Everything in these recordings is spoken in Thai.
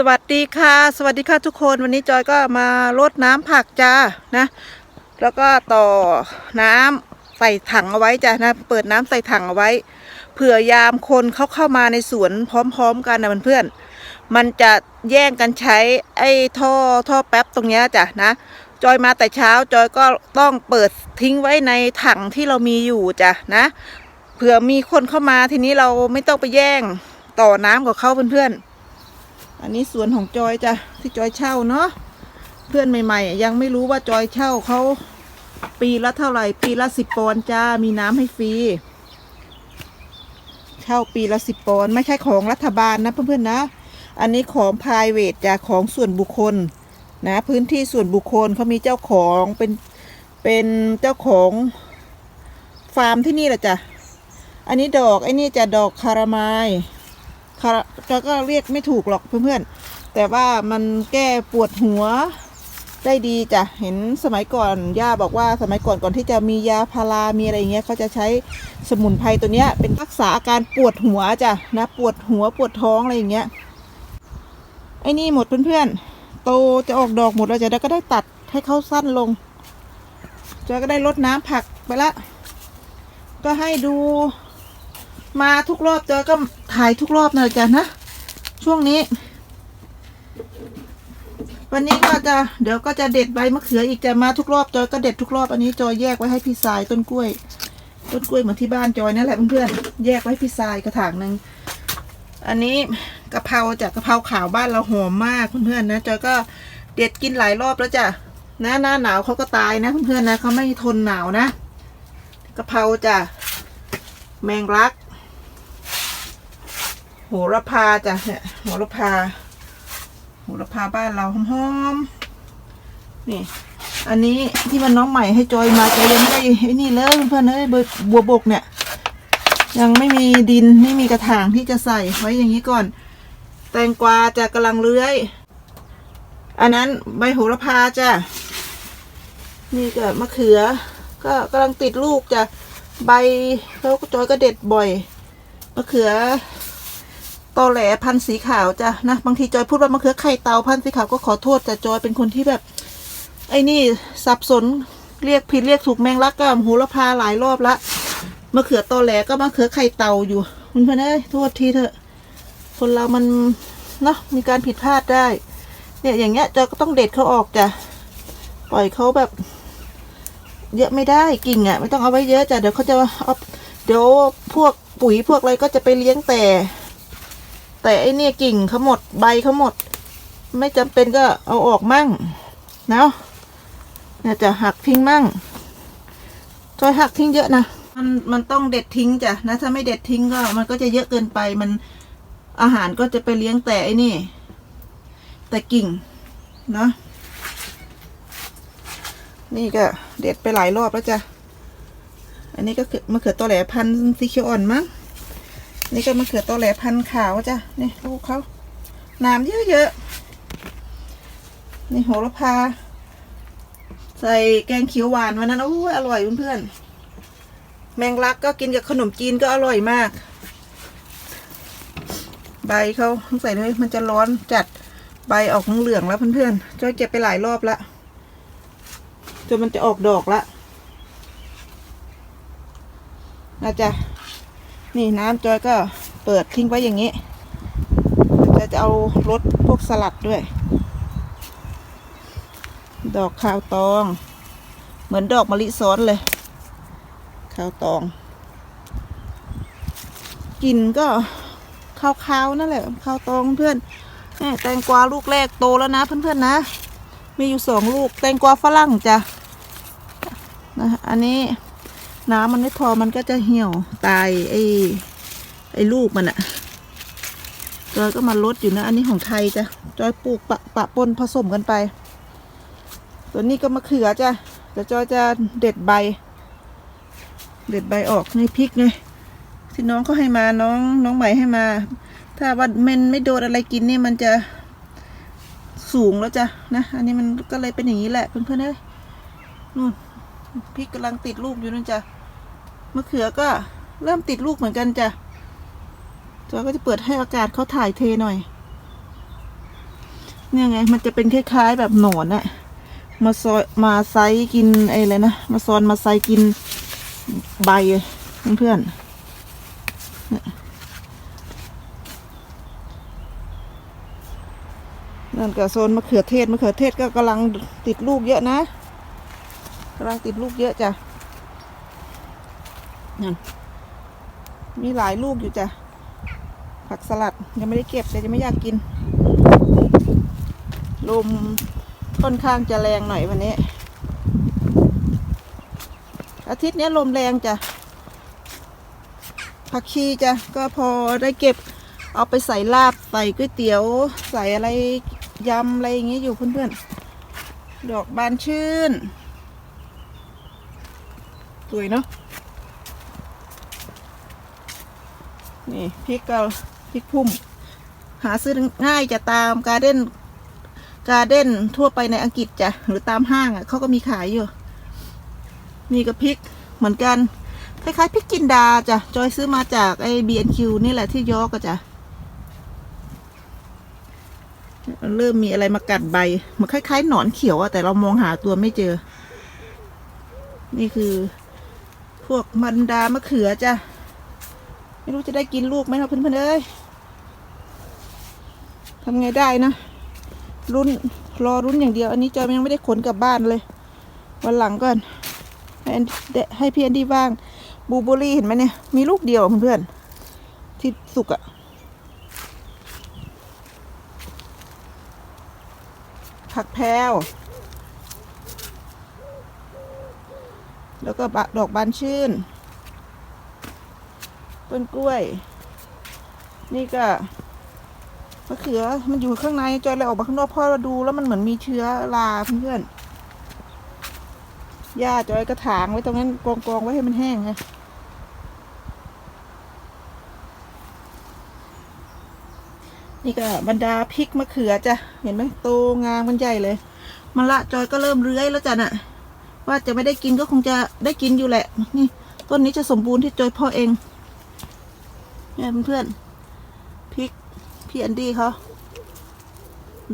สวัสดีค่ะ สวัสดีค่ะทุกคนวันนี้จอยก็มารดน้ำผักจ้านะ แล้วก็ต่อน้ำใส่ถังเอาไว้จ้ะนะเปิดน้ำใส่ถังเอาไว้ เผื่อยามคนเขาเข้ามาในสวนพร้อม ๆ กันนะเพื่อนๆมันจะแย่งกันใช้ไอ้ท่อท่อแป๊บตรงเนี้ยจ้ะนะ จอยมาแต่เช้าจอยก็ต้องเปิดทิ้งไว้ในถังที่เรามีอยู่จ้ะนะเผื่อมีคนเข้ามาทีนี้เราไม่ต้องไปแย่งต่อน้ำกับเขาเพื่อนๆ อันนี้สวนของจอยจ้ะที่จอยเช่าเนาะเพื่อนใหม่ๆ ยังไม่รู้ว่าจอยเช่าเขาปีละเท่าไหร่ ปีละสิบปอนด์จ้ามีน้ำให้ฟรีเช่าปีละสิบปอนด์ไม่ใช่ของรัฐบาลนะเพื่อนๆนะ อันนี้ของ p r i v a t จ้ะของส่วนบุคคลนะพื้นที่ส่วนบุคคลเขามีเจ้าของเป็นเป็นเจ้าของฟาร์มที่นี่แหละจ้ะอันนี้ดอกไอ้นี่จะดอกคารามาย ก็ก็เรียกไม่ถูกหรอกเพื่อนๆ แต่ว่ามันแก้ปวดหัวได้ดีจ้ะ เห็นสมัยก่อนย่าบอกว่าสมัยก่อนก่อนที่จะมียาพารามีอะไรเงี้ยเขาจะใช้สมุนไพรตัวเนี้ยเป็นรักษาอาการปวดหัวจ้ะนะปวดหัวปวดท้องอะไรอย่างเงี้ยไอ้นี่หมดเพื่อนๆโตจะออกดอกหมดแล้วจะได้ก็ได้ตัดให้เขาสั้นลงจอยก็ได้ลดน้ำผักไปละ ก็ให้ดู มาทุกรอบจอยก็ถ่ายทุกรอบนะจ๊ะนะ ช่วงนี้ วันนี้ก็จะเดี๋ยวก็จะเด็ดใบมะเขืออีกจะมาทุกรอบจอยก็เด็ดทุกรอบอันนี้จอยแยกไว้ให้พี่สายต้นกล้วย ต้นกล้วยเหมือนที่บ้านจอยนั่นแหละเพื่อนๆแยกไว้ให้พี่สายกระถางหนึ่งอันนี้กะเพราจากกะเพราขาวบ้านเราหอมมากเพื่อนๆนะจอยก็เด็ดกินหลายรอบแล้วจ้ะนะหน้าหนาวเขาก็ตายนะเพื่อนๆนะเขาไม่ทนหนาวนะกะเพราจ้ะแมงลัก โหระพาจ้ะเนี่ยโหระพาโหระพาบ้านเราหอมๆนี่ อันนี้ที่มันน้องใหม่ให้จอยมาจอยยังไม่ได้ไอ้นี่เลยเพื่อนเอ้ยบัวบกเนี่ย ยังไม่มีดินไม่มีกระถางที่จะใส่ไว้อย่างนี้ก่อน แตงกวาจะกำลังเลื้อย อันนั้นใบโหระพาจ้ะนี่ก็มะเขือ ก็กำลังติดลูกจ้ะใบแล้วจอยก็เด็ดบ่อยมะเขือ ตอแหลพันสีขาวจ้ะนะบางทีจอยพูดว่ามะเขือไข่เตาพันสีขาวก็ขอโทษแต่จอยเป็นคนที่แบบ ไอ้นี่สับสนเรียกผิดเรียกถูกแมงลักก็หูละพาหลายรอบละมะเขือตอแหลก็มะเขือไข่เตาอยู่คุณเพื่อนเอ้ยโทษทีเถอะ คนเรามันเนาะมีการผิดพลาดได้ เนี่ยอย่างเงี้ยจอยก็ต้องเด็ดเขาออกจ้ะปล่อยเขาแบบ เยอะไม่ได้กิ่งอะ ไม่ต้องเอาไว้เยอะจ้ะเดี๋ยวเขาจะเอาเดี๋ยวพวกปุ๋ยพวกอะไรก็จะไปเลี้ยงแต่ แต่ไอเนี่ยกิ่งเขาหมดใบเขาหมด ไม่จำเป็นก็เอาออกมั่งเนาะเนี่ยจะหักทิ้งมั่งจอยหักทิ้งเยอะนะมันมันต้องเด็ดทิ้งจ้ะนะถ้าไม่เด็ดทิ้งก็ มันก็จะเยอะเกินไปมันอาหารก็จะไปเลี้ยงแต่ไอ้นี่ แต่กิ่งเนาะนี่ก็เด็ดไปหลายรอบแล้วจ้ะ อันนี้ก็คือมะเขือตัวแหลพันธุ์สีเขียวอ่อนมั้ง นี่ก็มะเขือตัวแหลพันขาวจ้ะนี่ลูกเขาน้ำเยอะๆนี่โหระพา ใส่แกงเขียวหวานวันนั้นโอ้ยอร่อยเพื่อนๆแมงลักก็กินกับขนมจีนก็อร่อยมาก ใบเขาต้องใส่เลยมันจะร้อนจัดใบออกเหลืองแล้วเพื่อนๆจอยเก็บไปหลายรอบละจนมันจะออกดอกละนะจ๊ะ นี่น้ำจอยก็เปิดทิ้งไว้อย่างนี้จะจะเอารสพวกสลัดด้วย ดอกข้าวตอง เหมือนดอกมะลิซ้อนเลย ข้าวตองกลิ่นก็ข้าวๆนั่นแหละข้าวตองเพื่อนแม่แตงกวาลูกแรกโตแล้วนะเพื่อนๆนะ มีอยู่สองลูกแตงกวาฝรั่งจ้ะนะอันนี้ น้ำมันไม่พอมันก็จะเหี่ยวตายไอ้ไอ้ลูกมันอะจอยก็มาลดอยู่นะ อันนี้ของไทยจ้ะจอยปลูกปะปะปนผสมกันไป ตัวนี้ก็มะเขือจ้ะแต่จอยจะเด็ดใบ เด็ดใบออกในพริกไงที่น้องเขาให้มาน้องน้องใหม่ให้มา ถ้าว่ามันไม่โดนอะไรกินนี่มันจะสูงแล้วจ้ะนะ อันนี้มันก็เลยเป็นอย่างนี้แหละเพื่อนๆเอ้ยนู่นพริกกำลังติดลูกอยู่นั่นจ้ะ มะเขือก็เริ่มติดลูกเหมือนกันจ้ะจอยก็จะเปิดให้อากาศเขาถ่ายเทหน่อย เนี่ยไง มันจะเป็นคล้ายๆแบบหนอนอะมาซอยมาไซส์กินไอ้อะไรนะ มาซอนมาไซส์กินใบเพื่อนๆเนี่ยนั่นก็โซนมะเขือเทศมะเขือเทศก็กำลังติดลูกเยอะนะกำลังติดลูกเยอะจ้ะ นั่นมีหลายลูกอยู่จ้ะ ผักสลัดยังไม่ได้เก็บแต่จะไม่อยากกิน ลมค่อนข้างจะแรงหน่อยวันนี้ อาทิตย์นี้ลมแรงจ้ะ ผักชีจ้ะ ก็พอได้เก็บเอาไปใส่ลาบใส่ก๋วยเตี๋ยว ใส่อะไรยำอะไรอย่างเงี้ยอยู่เพื่อนๆ ดอกบานชื่น สวยเนาะ นี่พริกก็พริกพุ่ม หาซื้อง่ายจะตามการ์เด้นการ์เด้นทั่วไปในอังกฤษจ้ะหรือตามห้างอะเขาก็มีขายอยู่ นี่ก็พริกเหมือนกัน คล้ายๆพริกจินดาจ้ะจอยซื้อมาจากไอ้ B&Q นี่แหละที่ยอร์กอะจ้ะเริ่มมีอะไรมากัดใบมันคล้ายๆหนอนเขียวอะแต่เรามองหาตัวไม่เจอ นี่คือ พวกมันดามะเขือจ้ะ ไม่รู้จะได้กินลูกไหมเนะเพื่อนๆเอ้ยทำไงได้นะรุนรอรุนอย่างเดียว อันนี้จอยยังไม่ได้ขนกลับบ้านเลย วันหลังก่อนให้ให้พี่แอนดี้บ้างบูเบอรี่เห็นไหมเนี่ย มีลูกเดียวเพื่อนๆที่สุกอะผักแพรวแล้วก็บะดอกบานชื่น ต้นกล้วย นี่ก็มะเขือมันอยู่ข้างในจอยเลยออกมาข้างนอกพราะเราดูแล้วมันเหมือนมีเชื้อราเพื่อนหญ้าจอยกระถางไว้ตรงนั้นกองกองๆไว้ให้มันแห้งไงนี่ก็บรรดาพริกมะเขือจ้ะเห็นไหมโตงามมันใหญ่เลยมันละจอยก็เริ่มเลื้อยแล้วจ้ะน่ะ ว่าจะไม่ได้กินก็คงจะได้กินอยู่แหละ นี่ต้นนี้จะสมบูรณ์ที่จอยพ่อเอง เนี่ยเพื่อนๆพริกพี่แอนดี้เขา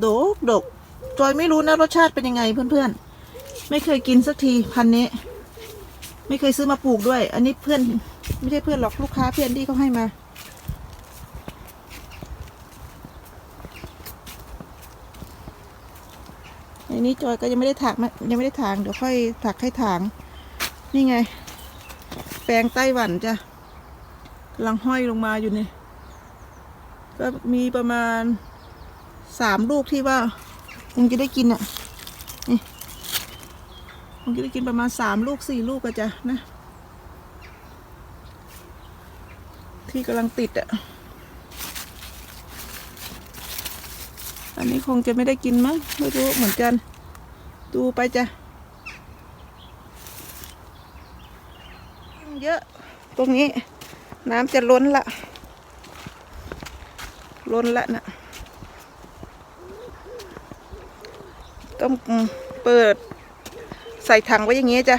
โดกดกจอยไม่รู้นะรสชาติเป็นยังไงเพื่อนๆ ไม่เคยกินสักทีพันนี้ ไม่เคยซื้อมาปลูกด้วย อันนี้เพื่อน ไม่ใช่เพื่อนหรอกลูกค้าพี่อนดี้เขาให้มา อันนี้จอยก็ยังไม่ได้ถากมายังไม่ได้ถางเดี๋ยวค่อยถักให้ถาง นี่ไง แปลงไต้หวันจ้ะ กำลังห้อยลงมาอยู่นี่ ก็มีประมาณสามลูกที่ว่าคงจะได้กินอะ นี่คงจะได้กินประมาณสามลูกสี่ลูกอะจ้ะนะ ที่กำลังติดอะ อันนี้คงจะไม่ได้กินมั้งไม่รู้เหมือนกัน ดูไปจ้ะเยอะ ตรงนี้ น้ำจะล้นละ ล้นละนะต้องเปิดใส่ถังไว้อย่างงี้จ้ะ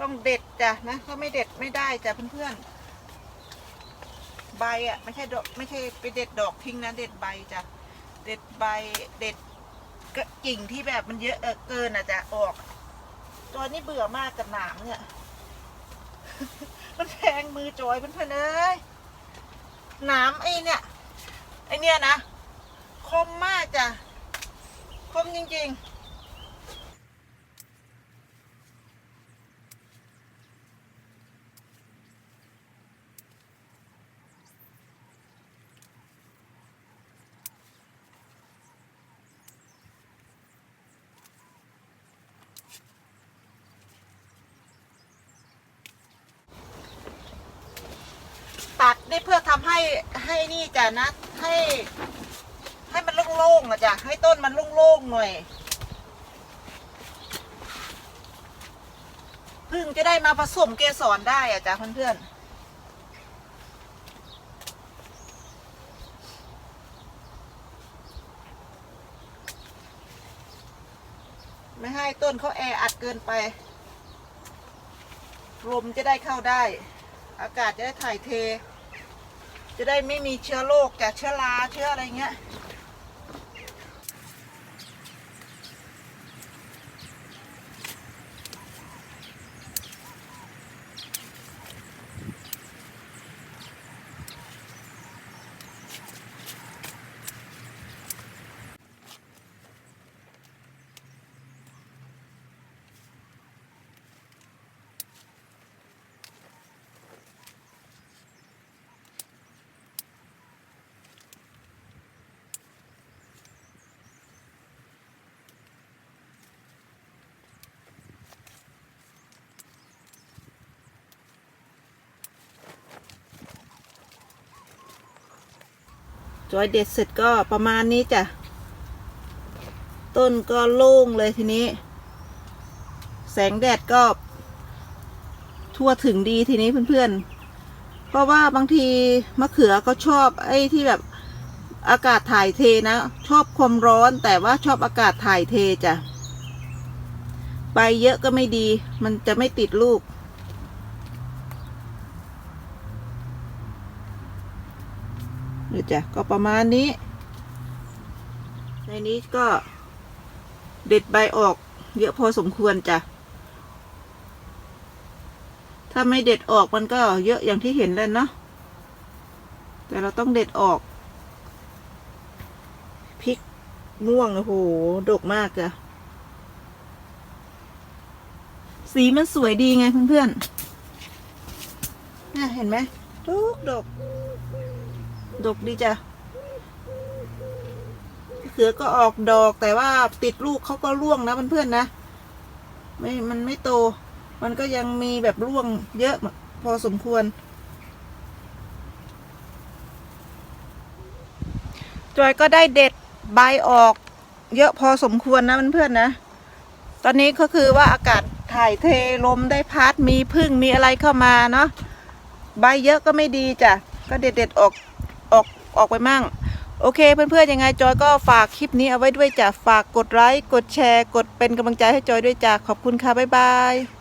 ต้องเด็ดจ้ะนะถ้าไม่เด็ดไม่ได้จ้ะเพื่อนๆใบอะไม่ใช่ดอกไม่ใช่ไปเด็ดดอกทิ้งนะเด็ดใบจ้ะเด็ดใบเด็ดก,กิ่งที่แบบมันเยอะเออเกินอะจ้ะออก ตัวนี้เบื่อมากกับหนามเนี่ยมันแทงมือจอยเพื่อนๆเอ้ยหนามไอ้เนี่ยไอ้เนี่ยนะ คมมากจ้ะ คมจริงๆ ตัดนี่เพื่อทำให้ให้นี่จ้ะนะให้ ให้มันโล่งๆอะจ้ะให้ต้นมันโล่งๆหน่อยพึ่งจะได้มาผสมเกสรได้อะจ้ะเพื่อนๆไม่ให้ต้นเขาแออัดเกินไป ลมจะได้เข้าได้ อากาศจะได้ถ่ายเท จะได้ไม่มีเชื้อโรคจากเชื้อราเชื้ออะไรเงี้ย จอยเด็ดเสร็จก็ประมาณนี้จ้ะ ต้นก็โล่งเลยทีนี้ แสงแดดก็ ทั่วถึงดีทีนี้เพื่อนๆ เพราะว่าบางทีมะเขือก็ชอบไอ้ที่แบบอากาศถ่ายเทนะ ชอบความร้อนแต่ว่าชอบอากาศถ่ายเทจ้ะใบเยอะก็ไม่ดี มันจะไม่ติดลูก นี่จ้ะก็ประมาณนี้ ในนี้ก็เด็ดใบออกเยอะพอสมควรจ้ะ ถ้าไม่เด็ดออกมันก็เยอะอย่างที่เห็นแล้วเนาะ แต่เราต้องเด็ดออก พริกม่วงโอ้โห ดกมากจ้ะ สีมันสวยดีไงเพื่อนๆน่ะเห็นไหมดกดก ดกดีจ้ะเขือก็ออกดอกแต่ว่าติดลูกเขาก็ร่วงนะเพื่อนๆนะไม่มันไม่โต มันก็ยังมีแบบร่วงเยอะพอสมควรจอยก็ได้เด็ดใบออกเยอะพอสมควรนะเพื่อนๆนะ ตอนนี้ก็คือว่าอากาศถ่ายเทลมได้พัดมีพึ่งมีอะไรเข้ามาเนาะใบเยอะก็ไม่ดีจ้ะ ก็เด็ดๆออก ออกออกไปมั่ง โอเคเพื่อนๆยังไงจอยก็ฝากคลิปนี้เอาไว้ด้วยจ้ะฝากกดไลค์กดแชร์ กดเป็นกำลังใจให้จอยด้วยจ้ะขอบคุณค่ะบ๊ายบาย